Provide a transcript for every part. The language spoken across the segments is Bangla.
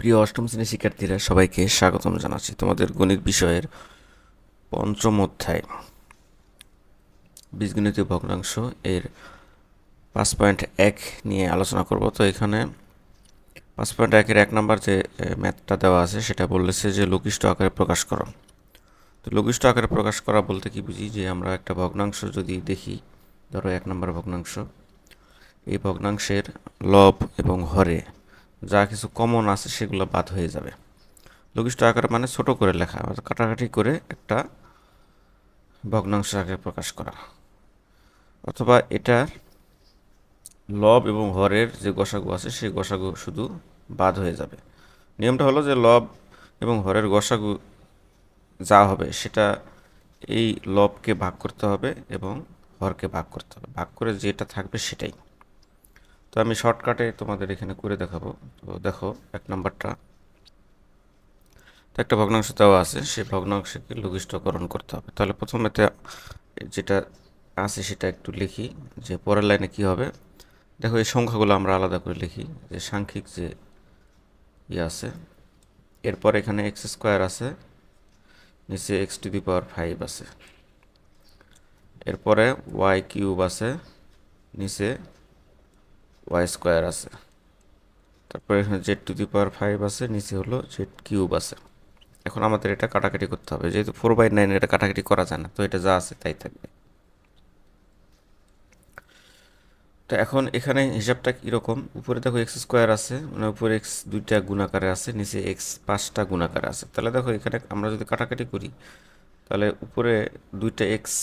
প্রিয় অষ্টম শ্রেণির শিক্ষার্থীরা, সবাইকে স্বাগতম জানাচ্ছি তোমাদের গণিত বিষয়ের পঞ্চম অধ্যায়। বীজগণিতীয় ভগ্নাংশ এর পাঁচ পয়েন্ট এক নিয়ে আলোচনা করব। তো এখানে পাঁচ পয়েন্ট একের এক নম্বর যে ম্যাথটা দেওয়া আছে, সেটা বলেছে যে লঘিষ্ঠ আকারে প্রকাশ করো। তো লঘিষ্ঠ আকারে প্রকাশ করা বলতে কি বুঝি? যে আমরা একটা ভগ্নাংশ যদি দেখি, ধরো এক নম্বর ভগ্নাংশ, এই ভগ্নাংশের লব এবং হরে যা কিছু কমন আছে সেগুলো বাদ হয়ে যাবে। লঘিষ্ঠ আকার মানে ছোট করে লেখা অর্থাৎ কাটাকাটি করে একটা ভগ্নাংশ আকারে প্রকাশ করা। অথবা এটার লব এবং হরের যে গসাগু আছে, সেই গসাগু শুধু বাদ হয়ে যাবে। নিয়মটা হলো যে লব এবং হরের গসাগু যা হবে সেটা এই লবকে ভাগ করতে হবে এবং হরকে ভাগ করতে হবে। ভাগ করে যেটা থাকবে সেটাই। তো আমি শর্টকাটে তোমাদের এখানে করে দেখাবো। তো দেখো, এক নাম্বারটা। তো একটা ভগ্নাংশ দেওয়া আছে, সেই ভগ্নাংশকে লঘিষ্ঠকরণ করতে হবে। তাহলে প্রথমেতে যেটা আছে সেটা একটু লিখি, যে পরের লাইনে কি হবে? দেখো, এই সংখ্যাগুলো আমরা আলাদা করে লিখি, যে সাংখ্যিক যে ইয়ে আছে, এরপর এখানে এক্স স্কোয়ার আছে, নিচে X to the power five আছে। এরপরে ওয়াই কিউব আছে, নিচে ওয়াই স্কোয়ার আছে। তারপরে এখানে Z to the power five আছে, নিচে হলো জেড কিউব আছে। এখন আমাদের এটা কাটাকাটি করতে হবে, যেহেতু ফোর বাই নাইন এটা কাটাকাটি করা যায় না, তো এটা যা আছে তাই থাকবে। তো এখন এখানে হিসাবটা কীরকম? উপরে দেখো এক্স স্কোয়ার আছে মানে উপরে এক্স দুইটা গুণাকারে আছে, নিচে এক্স পাঁচটা গুণাকারে আছে। তাহলে দেখো এখানে আমরা যদি কাটাকাটি করি, তাহলে উপরে দুইটা এক্স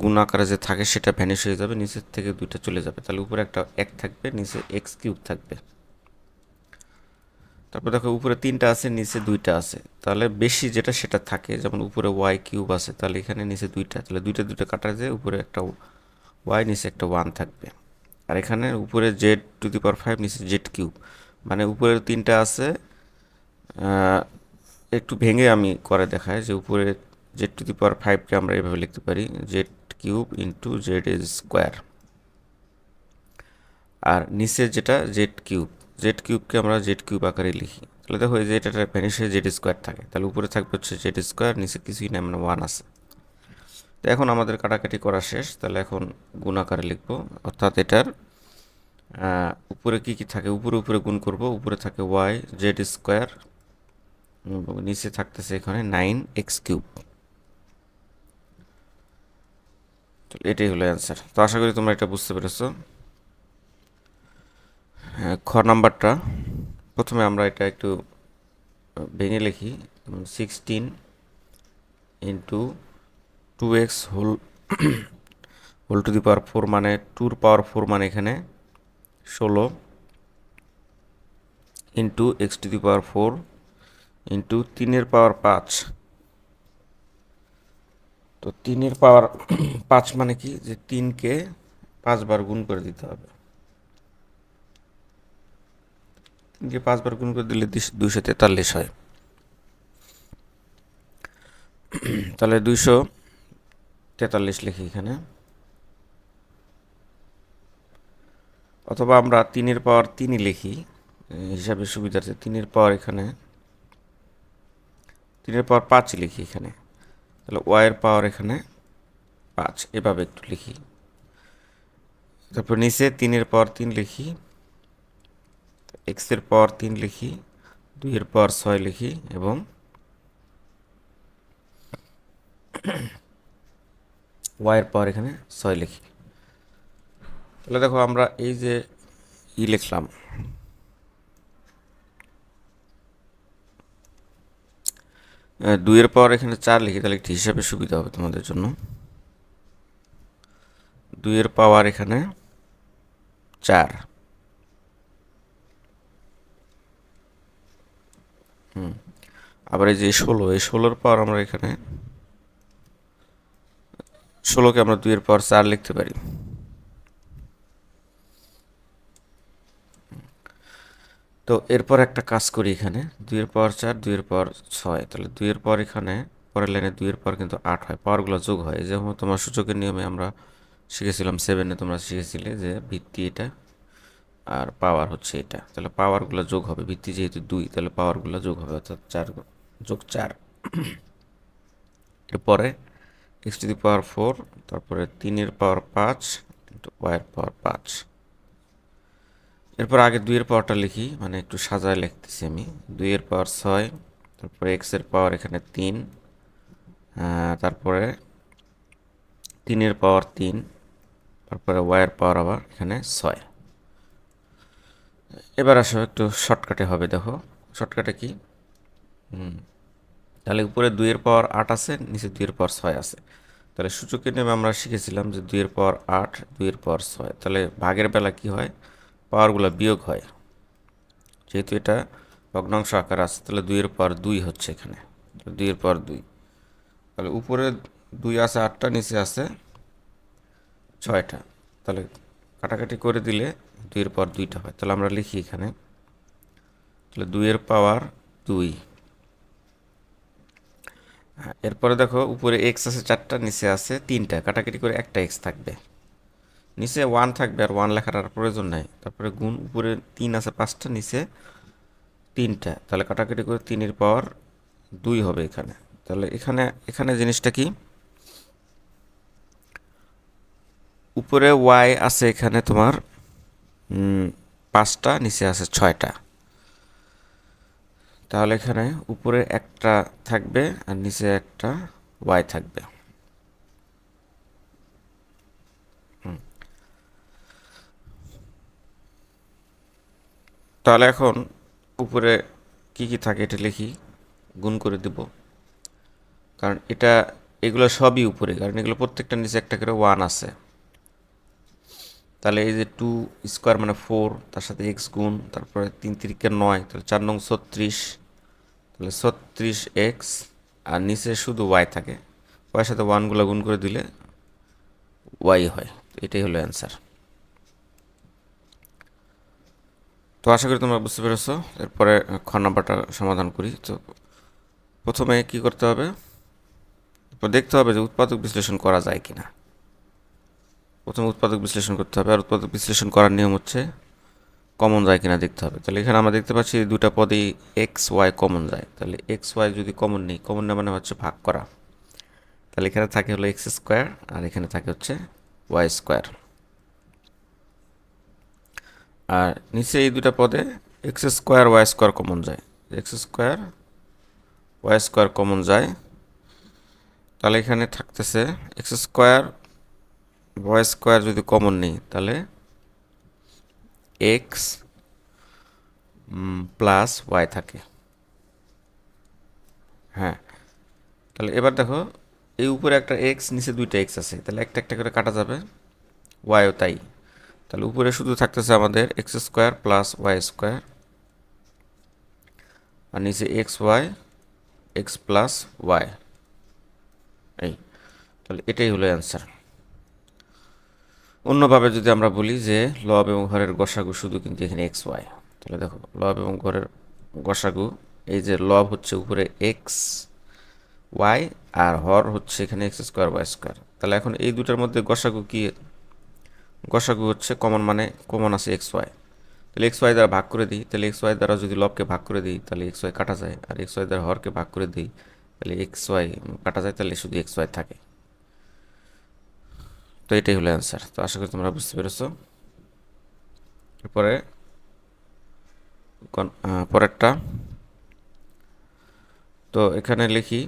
গুণ আকারে যে থাকে সেটা ভ্যানিশ হয়ে যাবে, নিচের থেকে দুইটা চলে যাবে। তাহলে উপরে একটা এক থাকবে, নিচে এক্স কিউব থাকবে। তারপর দেখো উপরে তিনটা আছে, নিচে দুইটা আছে। তাহলে বেশি যেটা সেটা থাকে, যেমন উপরে ওয়াই কিউব আছে, তাহলে এখানে নিচে দুইটা। তাহলে দুইটা দুইটা কাটা যায়, উপরে একটা ওয়াই নিচে একটা ওয়ান থাকবে। আর এখানে উপরে Z to the power five নিচে জেড কিউব মানে উপরে তিনটা আছে একটু ভেঙে আমি করে দেখাই যে উপরে জেড টু দি পাওয়ার ফাইভকে আমরা এভাবে লিখতে পারি। Z cube into Z as square. আর নিচে যেটা জেড কিউব, জেড কিউবকে আমরা জেড কিউব আকারে লিখি। তাহলে দেখো এই যে এটা ভ্যানিশে জেড স্কোয়ার থাকে। তাহলে উপরে থাকবে হচ্ছে জেড স্কোয়ার, নিচে কিছুই না মানে ওয়ান আছে। তো এখন আমাদের কাটাকাটি করা শেষ, তাহলে এখন গুণ আকারে লিখব। অর্থাৎ এটার উপরে কি কি থাকে? উপরে উপরে গুণ করব, উপরে থাকে ওয়াই জেড স্কোয়ার, নিচে থাকতেছে এখানে নাইন এক্স কিউব। তো এটাই হলো অ্যান্সার তো আশা করি তোমরা এটা বুঝতে পেরেছ। খ নাম্বারটা। প্রথমে আমরা এটা একটু ভেঙে লিখি। Sixteen into two X whole whole to the power four মানে টুর পাওয়ার ফোর মানে এখানে ষোলো into X to the power four into তিনের পাওয়ার পাঁচ। তো তিনের পাওয়ার পাঁচ মানে কি? যে তিনকে পাঁচবার গুণ করে দিতে হবে। তিনকে পাঁচবার গুণ করে দিলে দুইশো তেতাল্লিশ হয়। তাহলে দুইশো তেতাল্লিশ লিখি এখানে। অথবা আমরা তিনের পাওয়ার তিনই লিখি হিসাবে সুবিধার্থে তিনের পাওয়ার এখানে, তিনের পাওয়ার পাঁচ লিখি এখানে। তাহলে ওয়াইয়ের পাওয়ার এখানে পাঁচ, এভাবে একটু লিখি। তারপর নিচে তিনের পর তিন লিখি এক্সের পর তিন লিখি, দুইয়ের পর ছয় লিখি এবং ওয়াইয়ের পাওয়ার এখানে ছয় লিখি। তাহলে দেখো আমরা এই যে ই লিখলাম দুইয়ের পাওয়ার এখানে চার লিখি তাহলে একটি হিসাবে সুবিধা হবে তোমাদের জন্য। দুইয়ের পাওয়ার এখানে চার। হুম, আবার এই যে ষোলো, এই ষোলোর পাওয়ার আমরা এখানে ষোলোকে আমরা দুইয়ের পাওয়ার চার লিখতে পারি। তো এরপর একটা কাজ করি এখানে। দুইয়ের পাওয়ার চার, দুইয়ের পর ছয়। তাহলে দুইয়ের পর এখানে, পরের লাইনে দুইয়ের পর কিন্তু আট হয়। পাওয়ারগুলো যোগ হয়। যেমন তোমার সূচকের নিয়মে আমরা শিখেছিলাম সেভেনে তোমরা শিখেছিলে যে ভিত্তি এটা আর পাওয়ার হচ্ছে এটা। তাহলে পাওয়ারগুলো যোগ হবে। ভিত্তি যেহেতু দুই, তাহলে পাওয়ারগুলো যোগ হবে। অর্থাৎ চার যোগ চার। এরপরে X to the power four তারপরে তিনের পাওয়ার পাঁচ ইন্টু ওয়াইয়ের পাওয়ার পাঁচ। এরপর আগে দুইয়ের পাওয়ারটা লিখি মানে একটু সাজায় লিখতেছি আমি। দুইয়ের পাওয়ার ছয় তারপরে এক্সের পাওয়ার এখানে তিন তারপরে তিনের পাওয়ার তিন তারপরে ওয়াইয়ের পাওয়ার আবার এখানে ছয়। এবার আসো একটু শর্টকাটে হবে দেখো। শর্টকাটে কি? হুম, তাহলে উপরে দুইয়ের পাওয়ার আট আছে নিচে দুইয়ের পাওয়ার ছয় আছে। তাহলে সূচকের নিয়মে আমরা শিখেছিলাম যে দুইয়ের পাওয়ার আট দুইয়ের পাওয়ার ছয়। তাহলে ভাগের বেলা কি হয়? পাওয়ারগুলো বিয়োগ হয়। যেহেতু এটা ভগ্নাংশ আকার আছে, তাহলে দুইয়ের পাওয়ার দুই হচ্ছে এখানে। দুইয়ের পাওয়ার দুই। তাহলে উপরে দুই আছে, আটটা, নিচে আছে ছয়টা। তাহলে কাটাকাটি করে দিলে দুইয়ের পাওয়ার দুইটা হয়। তাহলে আমরা লিখি এখানে, তাহলে দুইয়ের পাওয়ার দুই। এরপরে দেখো, উপরে এক্স আছে, চারটা, নিচে আছে, তিনটা। কাটাকাটি করে একটা এক্স থাকবে। নিচে ওয়ান থাকবে আর ওয়ান লেখার আর প্রয়োজন নাই। তারপরে গুণ উপরে তিন আছে পাঁচটা, নিচে তিনটা। তাহলে কাটাকাটি করে তিনের পাওয়ার দুই হবে এখানে। তাহলে এখানে এখানে জিনিসটা কি? উপরে ওয়াই আছে এখানে তোমার পাঁচটা, নিচে আছে ছয়টা। তাহলে এখানে উপরে একটা থাকবে আর নিচে একটা ওয়াই থাকবে। তাহলে এখন উপরে কি কি থাকে এটা লিখি, গুণ করে দেব। কারণ এটা, এগুলো সবই উপরে, কারণ এগুলো প্রত্যেকটা নিচে একটা করে ওয়ান আছে। তাহলে এই যে টু স্কোয়ার মানে ফোর তার সাথে এক্স গুণ, তারপরে তিন তিরিকে নয়, তাহলে চার নং ছত্রিশ। তাহলে ছত্রিশ এক্স আর নিচে শুধু ওয়াই থাকে। ওয়াইয়ের সাথে ওয়ানগুলো গুণ করে দিলে ওয়াই হয়। এটাই হলো অ্যান্সার তো আশা করি তোমরা বুঝতে পেরেছ। এরপরে খ নাম্বারটা সমাধান করি। তো প্রথমে কি করতে হবে? এরপর দেখতে হবে যে উৎপাদক বিশ্লেষণ করা যায় কি না প্রথমে উৎপাদক বিশ্লেষণ করতে হবে। আর উৎপাদক বিশ্লেষণ করার নিয়ম হচ্ছে কমন যায় কিনা দেখতে হবে। তাহলে এখানে আমরা দেখতে পাচ্ছি দুটা পদেই এক্স ওয়াই কমন যায়। তাহলে এক্স ওয়াই যদি কমন নেই, কমন না মানে হচ্ছে ভাগ করা। তাহলে এখানে থাকে হলো এক্স স্কোয়ার আর এখানে থাকে হচ্ছে ওয়াই স্কোয়ার আর নিচে এই দুটা পদে X square Y square common যায়। X square Y square common যায়। তাহলে এখানে থাকতেছে এক্স স্কোয়ার ওয়াই স্কোয়ার যদি কমন নেই, তাহলে এক্স প্লাস ওয়াই থাকে। হ্যাঁ। তাহলে এবার দেখো, এই উপরে একটা এক্স নিচে দুইটা এক্স আছে। তাহলে একটা একটা করে কাটা যাবে। ওয়াইও তাই। তাহলে উপরে শুধু থাকতেছে আমাদের x square plus y square আর নিচে x y x plus y এই, তাহলে এটাই হলো অ্যান্সার অন্যভাবে যদি আমরা বলি যে লব এবং ঘরের গসাগু শুধু কিন্তু এখানে এক্স ওয়াই তাহলে দেখো, লব এবং ঘরের গসাগু, এই যে লব হচ্ছে উপরে এক্স ওয়াই আর হর হচ্ছে এখানে এক্স স্কোয়ার ওয়াই স্কোয়ার তাহলে এখন এই দুটার মধ্যে গসাগু কি গসাগু হচ্ছে কমন মানে কমন আছে এক্স ওয়াই তাহলে এক্স ওয়াই দ্বারা ভাগ করে দিই, তাহলে এক্স ওয়াই দ্বারা যদি লবকে ভাগ করে দিই, তাহলে এক্স ওয়াই কাটা যায়। আর এক্স ওয়াই দ্বারা হরকে ভাগ করে দিই, তাহলে এক্স ওয়াই কাটা যায়, তাহলে শুধু এক্স ওয়াই থাকে। তো এটাই হলো অ্যান্সার তো আশা করি তোমরা বুঝতে পেরেছ। এরপরে পরেরটা। তো এখানে লিখি,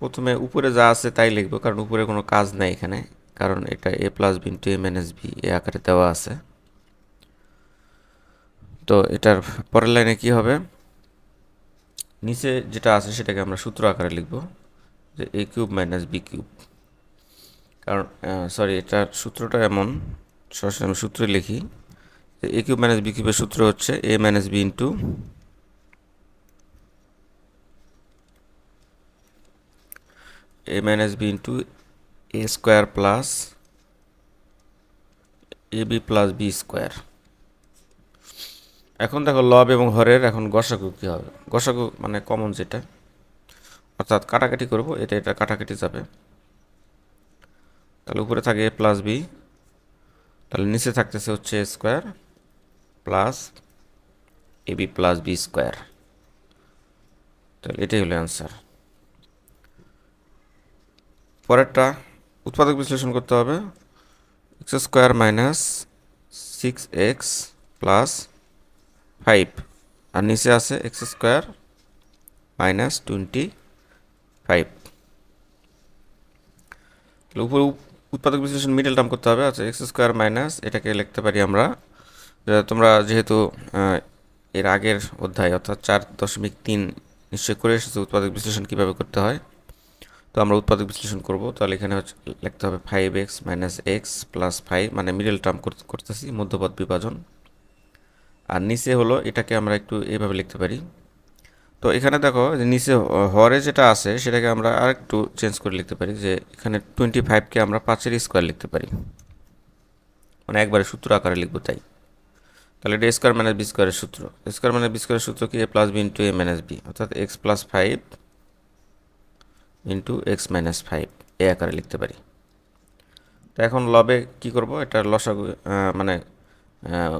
প্রথমে উপরে যা আছে তাই লিখব, কারণ উপরে কোনো কাজ নাই এখানে। কারণ এটা a plus b into a minus b এ আকারে দেওয়া আছে। তো এটার পরের লাইনে কি হবে? নিচে যেটা আছে সেটাকে আমরা সূত্র আকারে লিখব যে a cube minus b cube কারণ সরি এটার সূত্রটা এমন, সরাসরি আমি সূত্রে লিখি যে এ কিউব মাইনাস বি কিউবের সূত্র হচ্ছে a minus b into a minus b into a square plus a b plus b square এখন দেখো লব এবং হরের এখন গসাগু কী হবে? গসাগু মানে কমন যেটা। অর্থাৎ কাটাকাটি করব, এটা এটা কাটাকাটি যাবে। তাহলে উপরে থাকে এ প্লাস বি তাহলে নিচে থাকতেছে হচ্ছে a square plus a b plus b square তাহলে এটাই হলো অ্যান্সার পরেরটা উৎপাদক বিশ্লেষণ করতে হবে। X square minus six x plus five. আর নিচে আছে x square minus twenty five. উৎপাদক বিশ্লেষণ মিডল টার্ম করতে হবে। আচ্ছা এক্স স্কোয়ার মাইনাস এটাকে লিখতে পারি আমরা। তোমরা যেহেতু এর আগের অধ্যায় অর্থাৎ চার দশমিক তিন নিশ্চয় করে এসেছে, উৎপাদক বিশ্লেষণ কীভাবে করতে হয়? তো আমরা উৎপাদক বিশ্লেষণ করব। তাহলে এখানে হচ্ছে লিখতে হবে five x minus x plus five মানে মিডল টার্ম করতেছি, মধ্যপদ বিভাজন। আর নিচে হলো, এটাকে আমরা একটু এইভাবে লিখতে পারি। তো এখানে দেখো, যে নিচে হরে যেটা আছে, সেটাকে আমরা আর একটু চেঞ্জ করে লিখতে পারি, যে এখানে টোয়েন্টি ফাইভকে আমরা পাঁচের স্কোয়ার লিখতে পারি। মানে একবারে সূত্র আকারে লিখব তাই। তাহলে এটা স্কোয়ার মাইনাস বি স্কোয়ারের সূত্র। স্কোয়ার মাইনাস বি স্কোয়ারের সূত্র কি? A plus b into a minus b অর্থাৎ x plus five into x minus five এ আকারে লিখতে পারি। তো এখন লবে কি করব? এটা লসাগু মানে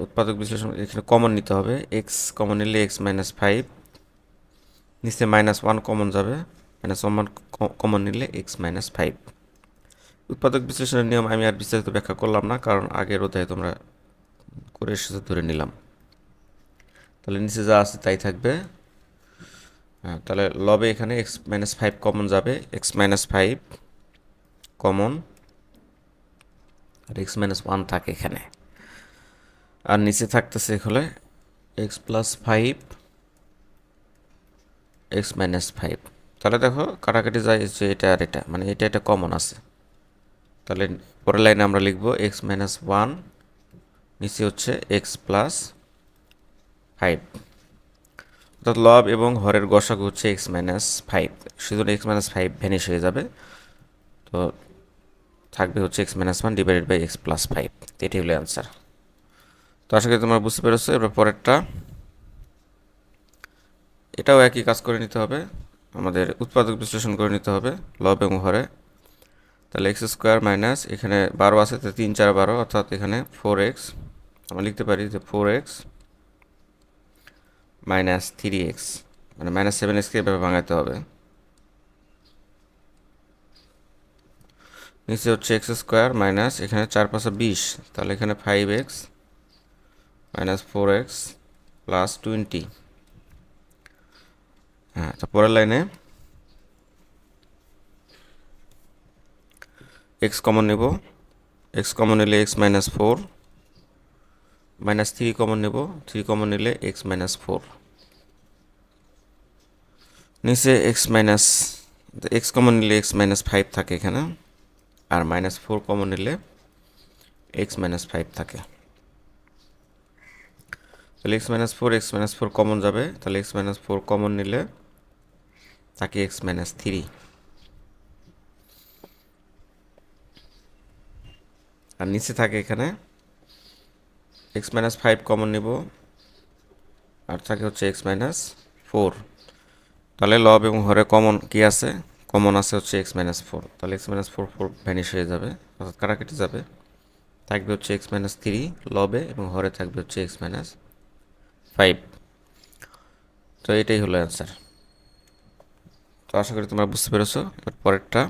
উৎপাদক বিশ্লেষণ এখানে কমন নিতে হবে। এক্স কমন নিলে এক্স মাইনাস ফাইভ নিচে মাইনাস ওয়ান কমন যাবে। মাইনাস ওয়ান কমন নিলে এক্স মাইনাস ফাইভ উৎপাদক বিশ্লেষণের নিয়ম আমি আর বিস্তারিত ব্যাখ্যা করলাম না, কারণ আগের অধ্যায়ে তোমরা করে এসেছে, ধরে নিলাম। তাহলে নিচে যা আছে তাই থাকবে। হ্যাঁ তাহলে লবে এখানে এক্স মাইনাস ফাইভ কমন যাবে। এক্স মাইনাস ফাইভ কমন আর এক্স মাইনাস ওয়ান থাকে এখানে। আর নিচে থাকতেছে এখানে x plus five x minus five তাহলে দেখো কাটাকাটি যায় যে এটা আর এটা মানে এটা এটা কমন আছে। তাহলে পরের লাইনে আমরা লিখব এক্স মাইনাস ওয়ান নিচে হচ্ছে এক্স প্লাস ফাইভ অর্থাৎ লব এবং হরের গসাগু হচ্ছে এক্স মাইনাস ফাইভ সেজন্য এক্স মাইনাস ফাইভ ভ্যানিশ হয়ে যাবে। তো থাকবে হচ্ছে x minus one divided by x plus five এটাই হলো অ্যান্সার তো আশা করি তোমরা বুঝতে পেরেছ। এবার পরেরটা। এটাও একই কাজ করে নিতে হবে। আমাদের উৎপাদক বিশ্লেষণ করে নিতে হবে লব এবং হরে। তাহলে এক্স স্কোয়ার মাইনাস এখানে বারো আছে তো তিন চার বারো, অর্থাৎ এখানে ফোর এক্স আমরা লিখতে পারি যে four x minus three x মানে মাইনাস সেভেন এক্সকে এভাবে ভাঙাতে হবে। নিচে হচ্ছে এক্স স্কোয়ার মাইনাস এখানে চার পাঁচশো বিশ, তাহলে এখানে five x minus four x plus twenty হ্যাঁ তো পরের লাইনে এক্স কমন নেব। এক্স কমন নিলে x minus four minus three common নেব থ্রি কমন নিলে এক্স মাইনাস ফোর নিচে এক্স মাইনাস এক্স কমন নিলে এক্স মাইনাস ফাইভ থাকে এখানে, আর মাইনাস ফোর কমন নিলে এক্স মাইনাস ফাইভ থাকে। তাহলে x minus four x minus four common যাবে, তাহলে এক্স মাইনাস ফোর কমন নিলে থাকে এক্স মাইনাস থ্রি আর নিচে থাকে এখানে এক্স মাইনাস ফাইভ কমন নিব। আর থাকে হচ্ছে এক্স মাইনাস ফোর। তাহলে লব এবং হরে কমন কি আছে? কমন আছে হচ্ছে এক্স মাইনাস ফোর। তাহলে x minus four four vanish হয়ে যাবে। অর্থাৎ কাটাকাটি যাবে? থাকবে হচ্ছে এক্স মাইনাস থ্রি লবে এবং হরে থাকবে হচ্ছে এক্স মাইনাস ফাইভ। তো এটাই হলো অ্যান্সার তো আশা করি তোমরা বুঝতে পেরেছ। এবার পরেরটা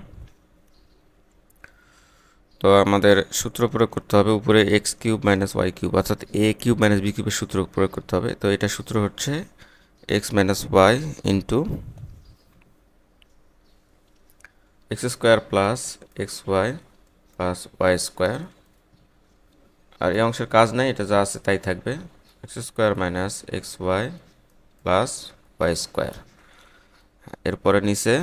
তো আমাদের সূত্র প্রয়োগ করতে হবে উপরে x cube minus y cube, অর্থাৎ এ কিউব মাইনাস বি কিউবের সূত্র প্রয়োগ করতে হবে। তো এটা সূত্র হচ্ছে x minus y into x square plus x y plus y square. আর এই অংশের কাজ নাই, এটা যা আছে তাই থাকবে। X square minus x y plus y square. এরপরে নিচে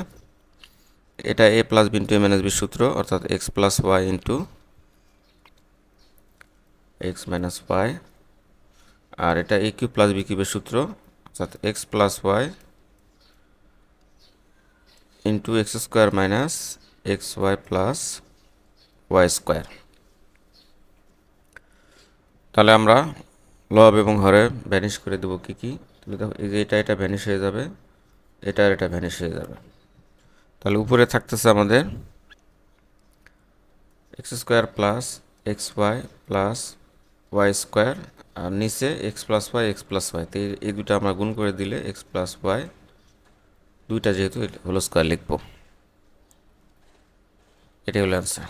এটা a plus b into a minus b সূত্র, অর্থাৎ x plus y into x minus y আর এটা এ কিউব প্লাস বি কিউবের সূত্র, অর্থাৎ x plus y into x square minus x y plus y square তাহলে আমরা লব এবং হরে ভ্যানিশ করে দেবো কী কী। তাহলে দেখো, এই যে এটা এটা ভ্যানিশ হয়ে যাবে, এটা আর এটা ভ্যানিশ হয়ে যাবে। তাহলে উপরে থাকতেছে আমাদের x square plus x y plus y square আর নিচে x plus y x plus y তো এই- দুটো আমরা গুণ করে দিলে এক্স প্লাস ওয়াই দুইটা যেহেতু হোল স্কোয়ার লিখব। এটাই হলো অ্যান্সার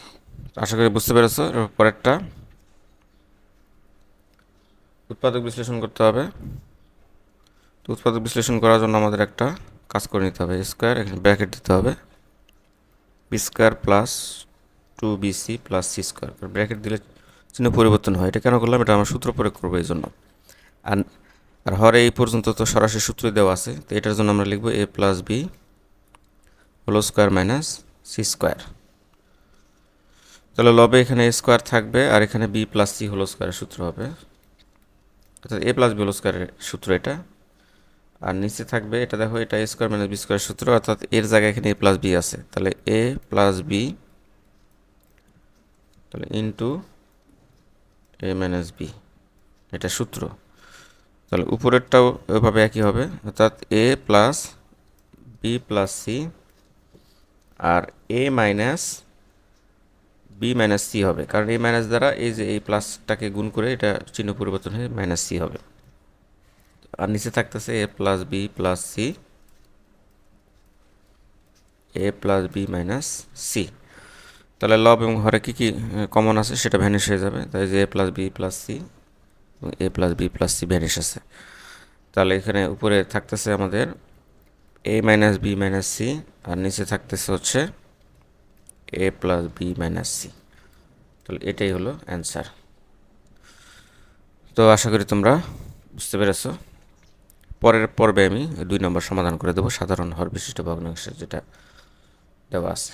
আশা করি বুঝতে পেরেছ পরেরটা। উৎপাদক বিশ্লেষণ করতে হবে। তো উৎপাদক বিশ্লেষণ করার জন্য আমাদের একটা কাজ করে নিতে হবে, স্কোয়ার, এখানে ব্র্যাকেট দিতে হবে। B square plus two b c plus c square bracket দিলে চিহ্ন পরিবর্তন হয়। এটা কেন করলাম? এটা আমরা সূত্র প্রয়োগ করব এই জন্য। আর আর হরে এই পর্যন্ত তো সরাসরি সূত্র দেওয়া আছে। তো এটার জন্য আমরা লিখব a plus b whole square minus c square তাহলে লবে এখানে এ স্কোয়ার থাকবে আর এখানে বি প্লাস সি হোলো স্কোয়ারের সূত্র হবে। অর্থাৎ এ প্লাস বি হোলো স্কোয়ারের সূত্র এটা। আর নিচে থাকবে, এটা দেখো, এটা a square minus b square সূত্র, অর্থাৎ এর জায়গায় এখানে এ প্লাস বি আছে। তাহলে এ প্লাস বি তাহলে ইন্টু এ মাইনাস বি এটা সূত্র। তাহলে উপরেরটাও ওইভাবে একই হবে, অর্থাৎ a plus b plus c R a minus b minus c হবে। কারণ এ মাইনাস দ্বারা এই যে এই প্লাসটাকে গুণ করে এটা চিহ্ন পরিবর্তন হয়ে মাইনাস সি হবে। আর নিচে থাকতেছে a plus b plus c. A plus b minus c. তাহলে লব এবং হরে কী কী কমন আছে সেটা ভ্যানিশ হয়ে যাবে। তাই যে a plus b plus c এবং a plus b plus c vanish আছে। তাহলে এখানে উপরে থাকতেছে আমাদের a minus b minus c আর নিচে থাকতেছে হচ্ছে a plus b minus c. তাহলে এটাই হলো অ্যান্সার তো আশা করি তোমরা বুঝতে পেরেছ। পরের পর্বে আমি দুই নম্বর সমাধান করে দেবো। সাধারণ হর বিশিষ্ট ভগ্নাংশের যেটা দেওয়া আছে।